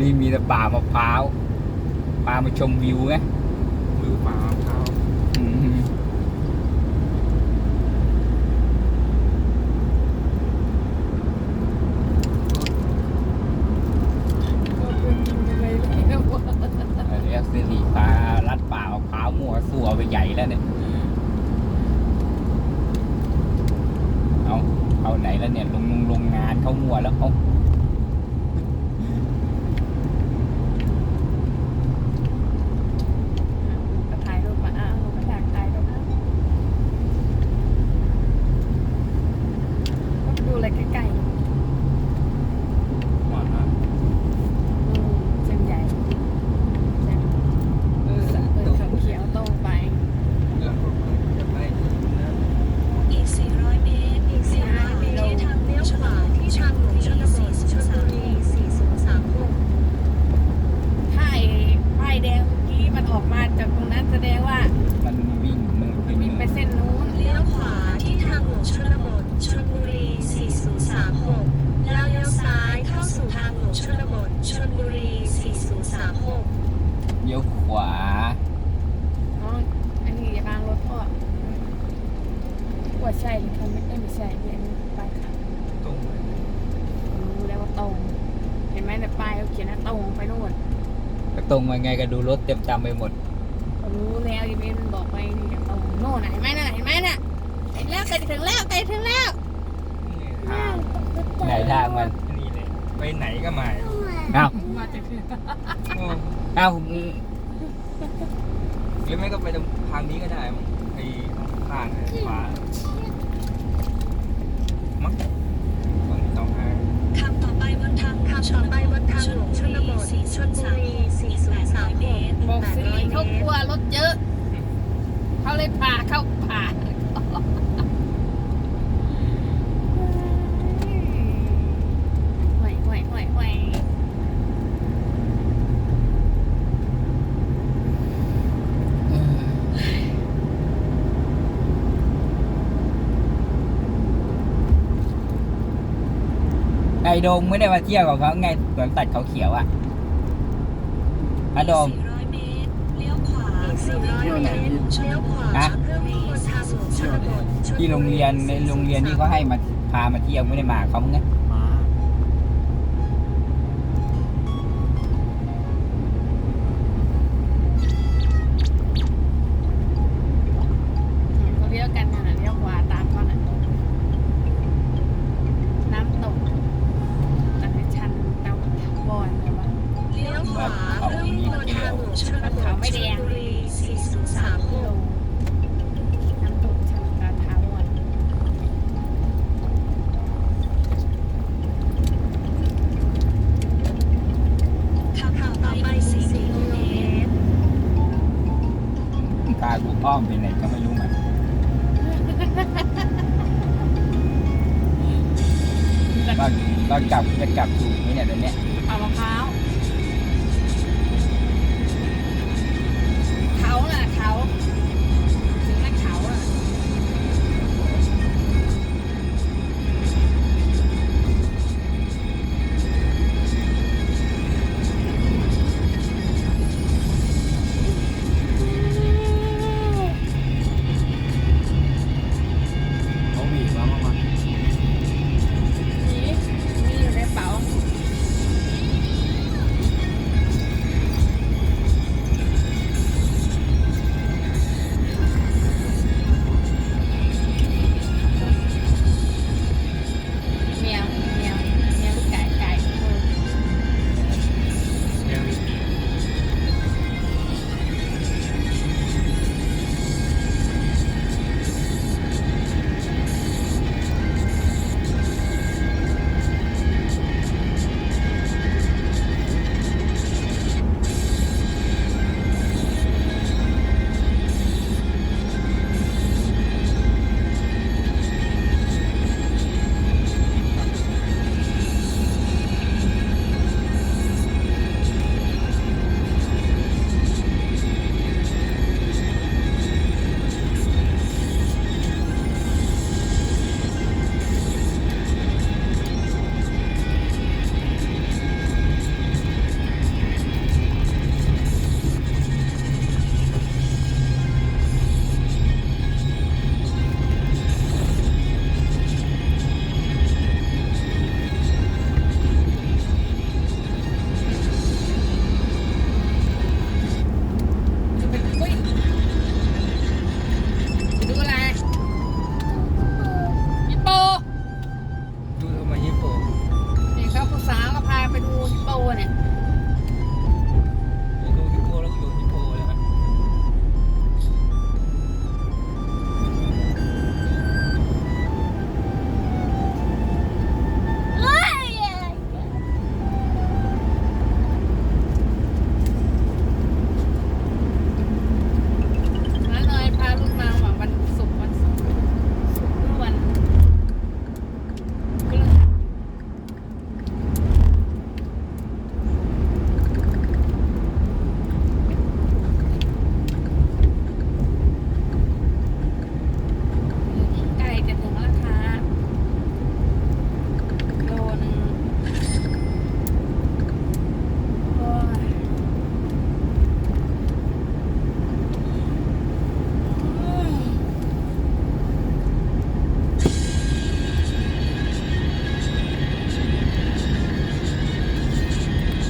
นี่มีแต่ป่ามะพร้าวปลามาชมวิวไงมือป่าเขาอืมก็เป็นกินกันไปแล้ววะเรียกสิริปลาลัดป่ามะพร้าวมั่วสั่วไปใหญ่แล้วเนี่ยเอาเอาไหนแล้วเนี่ยลงลงโรงงานเขามั่วแล้วเอา ก็ถ่ายรูปมาอ้าวหนูก็อยากถ่ายรูปนะก็ดูอะไรใกล้ หมา ๆอืมเส้นใหญ่เส้นเออเออเขาเขียวตรงไป เรื่องรถจะไปนะ อีก 400 เมตร อีก 400 เมตรทางเลี้ยวขวาที่ทางหลวงชนบทชลบุรี4036 ถ้าไอ้ป้ายแดงเมื่อกี้มันออกมาจากตรงนั้นแสดงว่า มันวิ่งมัน มันวิ่งไปเส้นนู้น เลี้ยวขวาที่ทางหลวงชนบทชลบุรี 4036 แล้วเลี้ยวซ้ายเข้าสู่ทางหลวง ชนบทชลบุรี 4036 เลี้ยวขวาน้องอันนี้อย่าบางรถพ่อว่าใช่หรือเขาไม่เอ้ยไม่ใช่เนี่ยอันนี้ป้ายขาวตรงไปรู้แล้วว่าตรง เห็นไหมในป้ายเขาเขียนว่าตรงไปโน่นก็ตรงมาไงก็ดูรถเต็มจำไปหมด รู้แล้วยังไม่มันบอกไปนี่อย่างตรงโน่นน่ะเห็นไหมน่ะเห็นไหมน่ะเห็นแล้วใกล้จะถึงแล้วใกล้ถึงแล้วนี่ทางไหนทางมันนี่เลย ไปไหนก็มาเอ้ามาจากที่โอ้เอ้าหรือไม่ก็ไปตรงทางนี้ก็ได้มั้งไอ้ข้างๆขวามั้งสองสองทางขับต่อไปบนทางขับต่อไปบนทางหลวงชนบทชลบุรี4036เมตรบอกสิริเขากลัวรถเยอะ เขาเลยพาเข้าป่าห่วยห่วยห่วยห่วย ไอ้โดมไม่ได้มาเที่ยวกับเขาไงสวนตัดเขาเขียวอะอะโดม400เมตรเลี้ยวขวา400เมตรเลี้ยวขวาฮะ เพื่อวิ่งบนทางหลวงชนบทชลบุที่โรงเรียนในโรงเรียนที่เขาให้มาพามาเที่ยวไม่ได้มากับเขาไง วงชนบทชลบุรีโล4036น้ำตกชันตาทาวอนขับต่อไป4กิโลเมตรพากูอ้อมไปไหนก็ไม่รู้มันตอนตอนกลับจะกลับถูกไหมเนี่ยตอนเนี้ยโด เขา